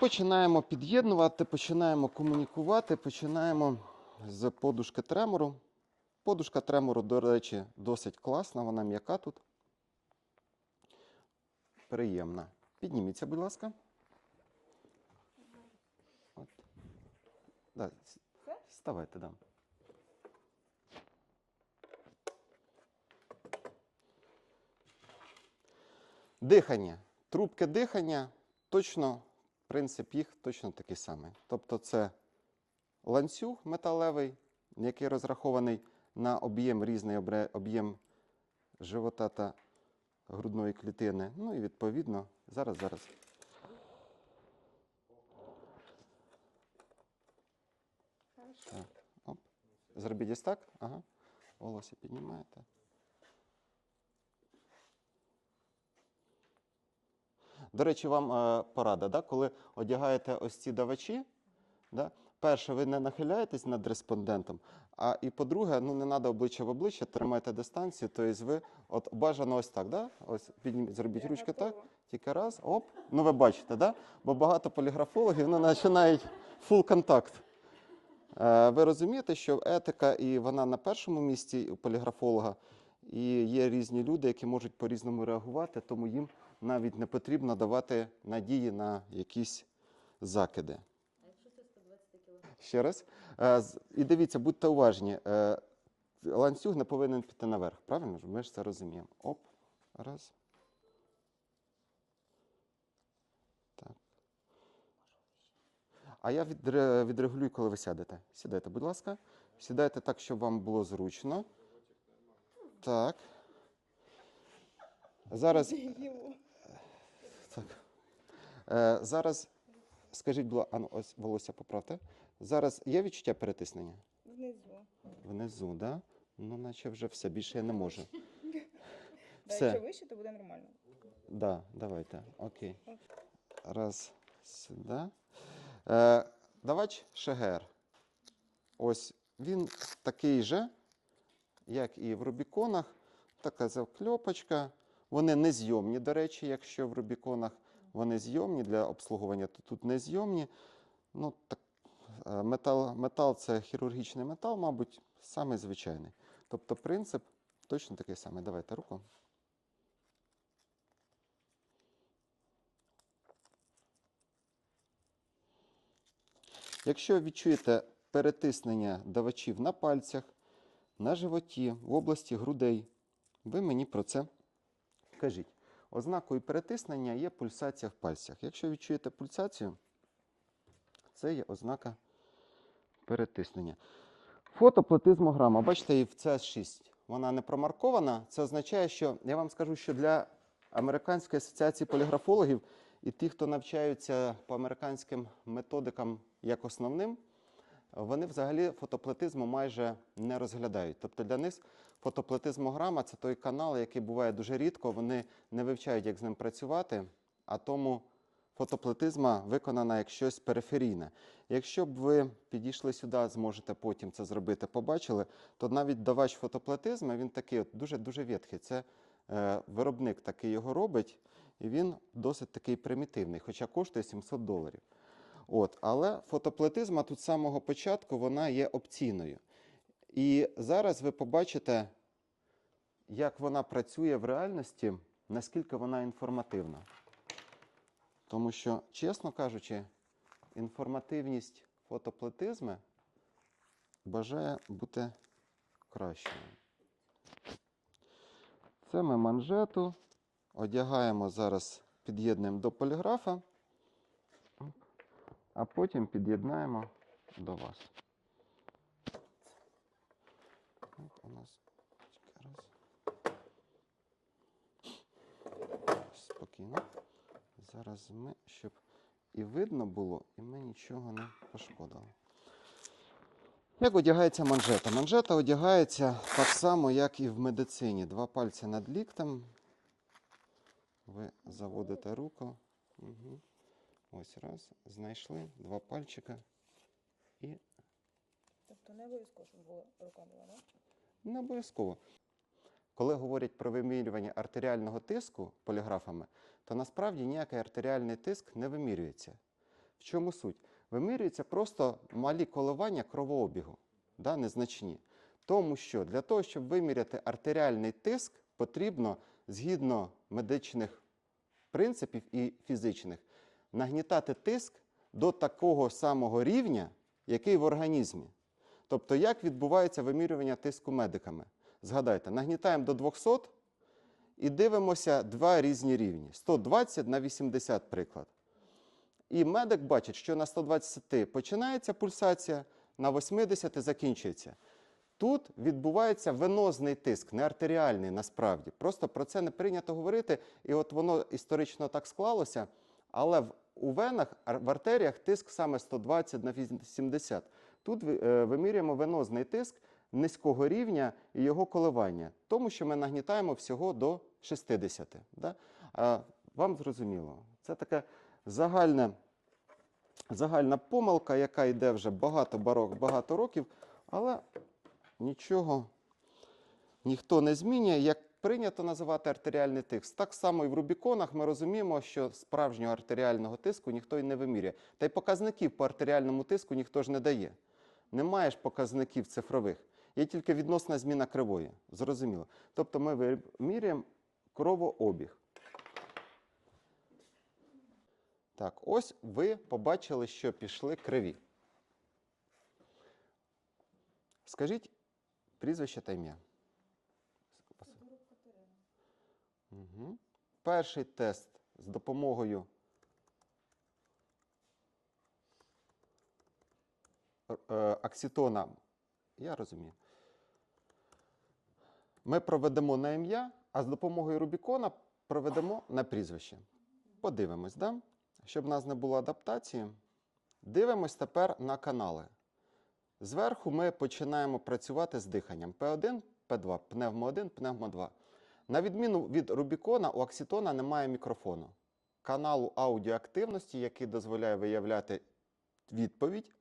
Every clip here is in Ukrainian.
Починаємо під'єднувати, починаємо комунікувати, починаємо з подушки тремору. Подушка тремору, до речі, досить класна, вона м'яка тут. Приємна. Підніміться, будь ласка. От. Да, ставайте, да. Дихання. Трубки дихання точно, принцип їх точно такий самий. Тобто це ланцюг металевий, який розрахований на об'єм різний об'єм живота та грудної клітини. Ну і відповідно, зараз, зараз. Так, оп. Зробіть ось так. Ага. Волосся піднімаєте. До речі, вам е, порада, да? коли одягаєте ось ці давачі, да? перше, ви не нахиляєтесь над респондентом, а і по-друге, ну не треба обличчя в обличчя, тримайте дистанцію, тобто ви от бажано ось так, да? ось підніміть, зробіть Я ручки так, тільки раз, оп, ну ви бачите, да? бо багато поліграфологів ну, починають фул контакт. Е, Ви розумієте, що етика і вона на першому місці у поліграфолога, і є різні люди, які можуть по-різному реагувати, тому їм навіть не потрібно давати надії на якісь закиди. А якщо це 120 кг? Ще раз. Е, І дивіться, будьте уважні. е, Ланцюг не повинен піти наверх, правильно? Ми ж це розуміємо. Оп, раз. Так. А я відре- відрегулюю, коли ви сядете. Сідайте, будь ласка. Сідайте так, щоб вам було зручно. Так. Зараз. Так. Е, зараз скажіть, ласка, а ну, ось волосся поправте. Зараз є відчуття перетиснення? Внизу. Внизу, так? Да? Ну, наче вже все, більше я не можу. Все. Якщо вище, то буде нормально. Да, давайте. Окей. Раз, сюди. Е, давач ШГР. Ось він такий же, як і в Рубіконах. Така закльопочка. Вони незйомні, до речі, якщо в Рубіконах вони зйомні для обслуговування, то тут незйомні. Ну, так, е, метал, метал це хірургічний метал, мабуть, самий звичайний. Тобто принцип точно такий самий. Давайте руку. Якщо відчуєте перетиснення давачів на пальцях, на животі, в області грудей, ви мені про це кажіть. Ознакою перетиснення є пульсація в пальцях. Якщо відчуєте пульсацію, це є ознака перетиснення. Фотоплатизмограма, бачите, і в CS6 вона не промаркована. Це означає, що я вам скажу, що для Американської асоціації поліграфологів і тих, хто навчаються по американським методикам як основним, вони взагалі фотоплатизму майже не розглядають. Тобто для них фотоплатизмограма це той канал, який буває дуже рідко. Вони не вивчають, як з ним працювати, а тому фотоплатизма виконана як щось периферійне. Якщо б ви підійшли сюди, зможете потім це зробити, побачили, то навіть давач фотоплатизму він такий дуже-дуже ветхий. Це е, виробник такий його робить, і він досить такий примітивний, хоча коштує 700 доларів. От, але фотоплатизма тут з самого початку вона є опційною. І зараз ви побачите, як вона працює в реальності, наскільки вона інформативна. Тому що, чесно кажучи, інформативність фотоплатизми бажає бути кращою. Це ми манжету одягаємо зараз, під'єднуємо до поліграфа, а потім під'єднаємо до вас. От у нас раз. Спокійно. Зараз ми, щоб і видно було, і ми нічого не пошкодили. Як одягається манжета? Манжета одягається так само, як і в медицині. Два пальці над ліктем. Ви заводите руку. Угу. Ось раз. Знайшли. Два пальчика. І Тобто не обов'язково, щоб була рука була, так? не обов'язково. Коли говорять про вимірювання артеріального тиску поліграфами, то насправді ніякий артеріальний тиск не вимірюється. В чому суть? Вимірюються просто малі коливання кровообігу, да, незначні. Тому що для того, щоб виміряти артеріальний тиск, потрібно згідно медичних принципів і фізичних нагнітати тиск до такого самого рівня, який в організмі. Тобто, як відбувається вимірювання тиску медиками? Згадайте, нагнітаємо до 200 і дивимося два різні рівні: 120 на 80, приклад. І медик бачить, що на 120 починається пульсація, на 80 закінчується. Тут відбувається венозний тиск, не артеріальний насправді. Просто про це не прийнято говорити, і от воно історично так склалося. Але в, у венах, в артеріях тиск саме 120 на 80. Тут е, вимірюємо венозний тиск низького рівня і його коливання, тому що ми нагнітаємо всього до 60. Да? А, вам зрозуміло, це така загальна, загальна помилка, яка йде вже багато багато років, але нічого ніхто не змінює. Як прийнято називати артеріальний тиск, так само і в Рубіконах ми розуміємо, що справжнього артеріального тиску ніхто й не вимірює. Та й показників по артеріальному тиску ніхто ж не дає. Немає ж показників цифрових. Є тільки відносна зміна кривої. Зрозуміло. Тобто ми вимірюємо кровообіг. Так, ось ви побачили, що пішли криві. Скажіть прізвище та ім'я. Угу. Перший тест з допомогою е, е. Я розумію. Ми проведемо на ім'я, а з допомогою Рубікона проведемо на прізвище. Подивимось, да? щоб в нас не було адаптації. Дивимось тепер на канали. Зверху ми починаємо працювати з диханням П1, П2, пневмо 1, пневмо 2. На відміну від Рубікона, у Аксітона немає мікрофону. Каналу аудіоактивності, який дозволяє виявляти відповідь,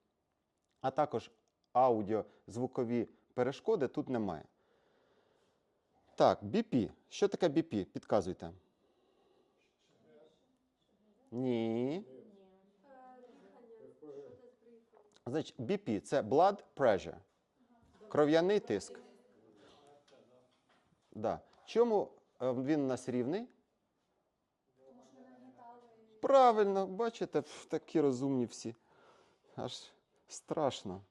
а також аудіозвукові перешкоди тут немає. Так, BP. Що таке BP? Підказуйте. Ні. Значить, BP це blood pressure. Кров'яний тиск. Да. Чому е, він у нас рівний? Правильно, бачите, такі розумні всі. Аж страшно.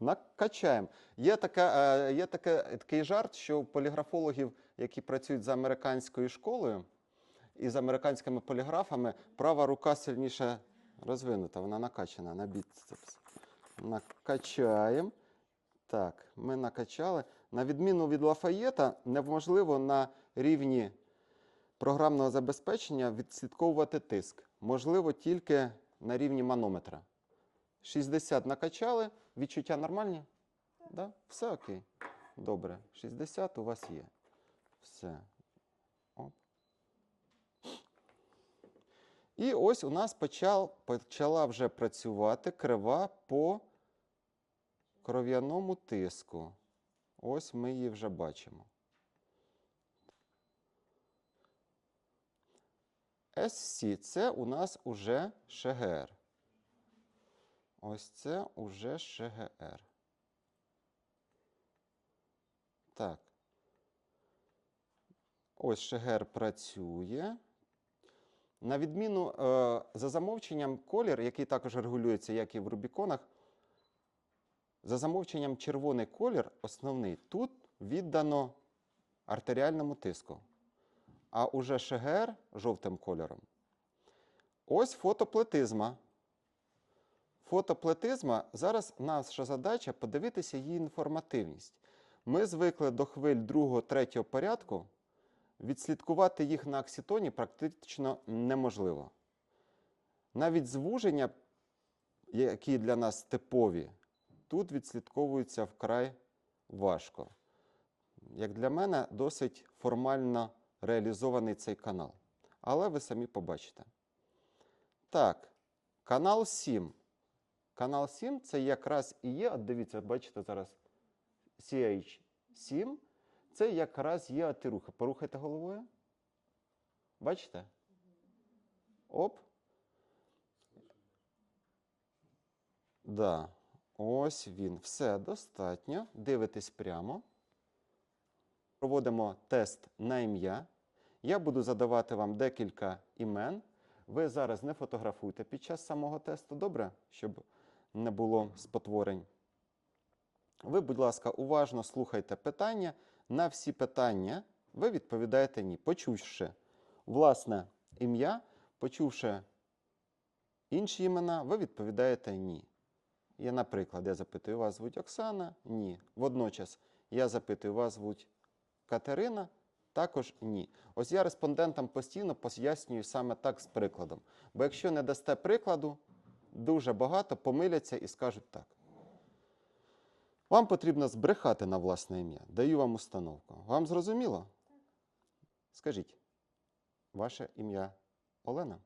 Накачаємо. Є, така, е, є таке, такий жарт, що у поліграфологів, які працюють за американською школою і з американськими поліграфами, права рука сильніше розвинута, вона накачана на біцепс. Накачаємо. Так, ми накачали. На відміну від Лафаєта, неможливо на рівні програмного забезпечення відслідковувати тиск. Можливо, тільки на рівні манометра. 60 накачали, відчуття нормальні? Да? Все окей. Добре. 60 у вас є. Все. Оп. І ось у нас почав, почала вже працювати крива по кров'яному тиску. Ось ми її вже бачимо. SC це у нас уже ШГР. Ось це уже ШГР. Так. Ось ШГР працює. На відміну е, за замовченням колір, який також регулюється, як і в Рубіконах, за замовченням червоний колір основний тут віддано артеріальному тиску. А уже ШГР жовтим кольором. Ось фотоплетизма. Фотоплетизма зараз наша задача подивитися її інформативність. Ми звикли до хвиль другого, третього порядку. Відслідкувати їх на аксітоні практично неможливо. Навіть звуження, які для нас типові, тут відслідковуються вкрай важко. Як для мене, досить формально реалізований цей канал. Але ви самі побачите. Так, канал 7. Канал 7 це якраз і є, от дивіться, бачите зараз CH7. Це якраз є атирухи. Порухайте головою. Бачите? Оп. Да. Ось він. Все достатньо. Дивитесь прямо. Проводимо тест на ім'я. Я буду задавати вам декілька імен. Ви зараз не фотографуйте під час самого тесту, добре? Щоб не було спотворень. Ви, будь ласка, уважно слухайте питання. На всі питання ви відповідаєте ні. Почувши власне ім'я, почувши інші імена, ви відповідаєте ні. Я, наприклад, я запитую, вас звуть Оксана? Ні. Водночас я запитую, вас звуть Катерина? Також ні. Ось я респондентам постійно пояснюю саме так з прикладом. Бо якщо не дасте прикладу, дуже багато помиляться і скажуть так. Вам потрібно збрехати на власне ім'я. Даю вам установку. Вам зрозуміло? Скажіть, ваше ім'я Олена?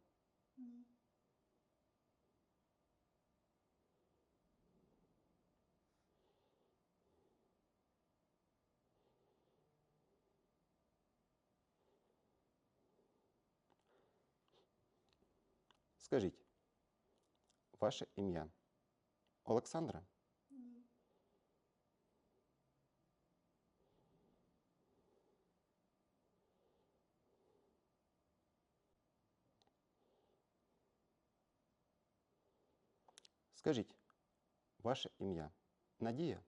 Скажіть, ваше ім'я Олександра? Скажіть, ваше ім'я Надія?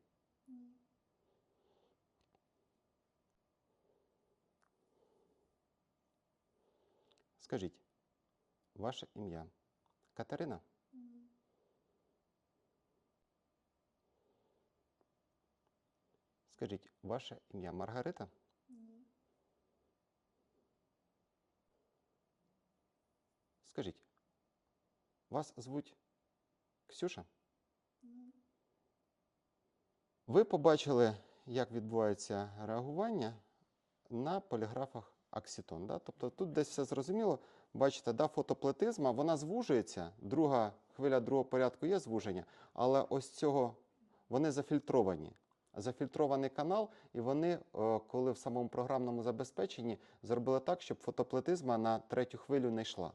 Скажіть, Ваше ім'я Катерина? Скажіть, ваше ім'я Маргарита? Скажіть, вас звуть Ксюша? Ви побачили, як відбувається реагування на поліграфах Аксітон. Да? Тобто тут десь все зрозуміло. Бачите, да, фотоплетизма, вона звужується. Друга хвиля другого порядку є звуження, але ось цього вони зафільтровані. Зафільтрований канал, і вони, е, коли в самому програмному забезпеченні, зробили так, щоб фотоплетизма на третю хвилю не йшла.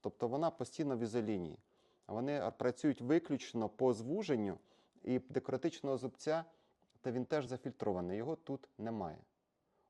Тобто вона постійно в ізолінії. Вони працюють виключно по звуженню, і декоратичного зубця, та він теж зафільтрований, його тут немає.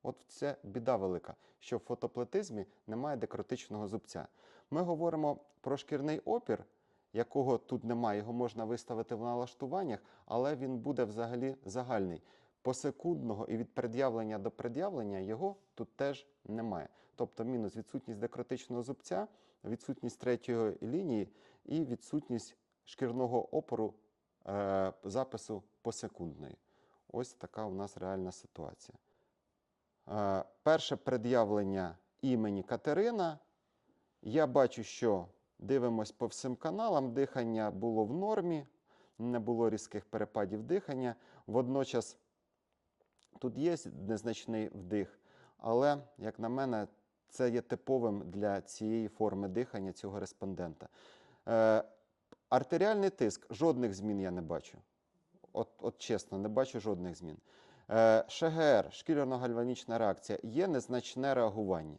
От це біда велика, що в фотоплетизмі немає декоратичного зубця. Ми говоримо про шкірний опір, якого тут немає, його можна виставити в налаштуваннях, але він буде взагалі загальний. Посекундного і від пред'явлення до пред'явлення його тут теж немає. Тобто мінус відсутність декоратичного зубця, відсутність третьої лінії і відсутність шкірного опору е, запису посекундної. Ось така у нас реальна ситуація. Е, перше пред'явлення імені Катерина. Я бачу, що дивимось по всім каналам. Дихання було в нормі, не було різких перепадів дихання. Водночас тут є незначний вдих, але, як на мене, це є типовим для цієї форми дихання цього респондента. Е, артеріальний тиск, жодних змін я не бачу. От, от чесно, не бачу жодних змін. Е, ШГР, шкіряно-гальванічна реакція, є незначне реагування.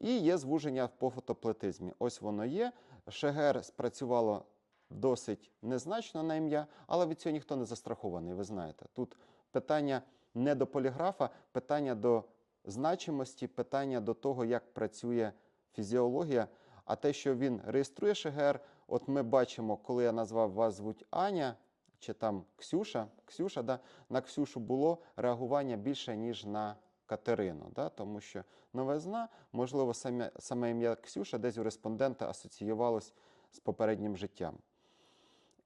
І є звуження по фотоплетизмі. Ось воно є. ШГР спрацювало досить незначно на ім'я, але від цього ніхто не застрахований, ви знаєте. Тут питання не до поліграфа, питання до значимості, питання до того, як працює фізіологія. А те, що він реєструє ШГР, от ми бачимо, коли я назвав вас звуть Аня чи там Ксюша, Ксюша, да, на Ксюшу було реагування більше, ніж на Катерину, да, тому що новизна, можливо, саме, саме ім'я Ксюша десь у респондента асоціювалось з попереднім життям.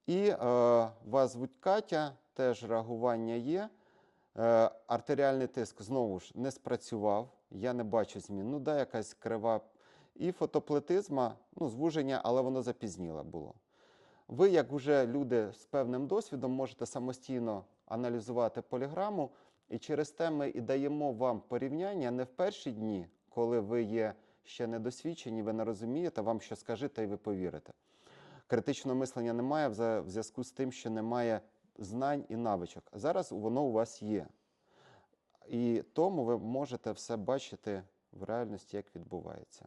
І е, вас звуть Катя, теж реагування є. Е, артеріальний тиск знову ж не спрацював, я не бачу змін. Ну, да, якась крива. І фотоплетизма, ну, звуження, але воно запізніле було. Ви, як уже люди з певним досвідом, можете самостійно аналізувати поліграму, і через те ми і даємо вам порівняння не в перші дні, коли ви є ще недосвідчені, ви не розумієте, вам що скажете, і ви повірите. Критичного мислення немає в зв'язку з тим, що немає знань і навичок. Зараз воно у вас є. І тому ви можете все бачити в реальності, як відбувається.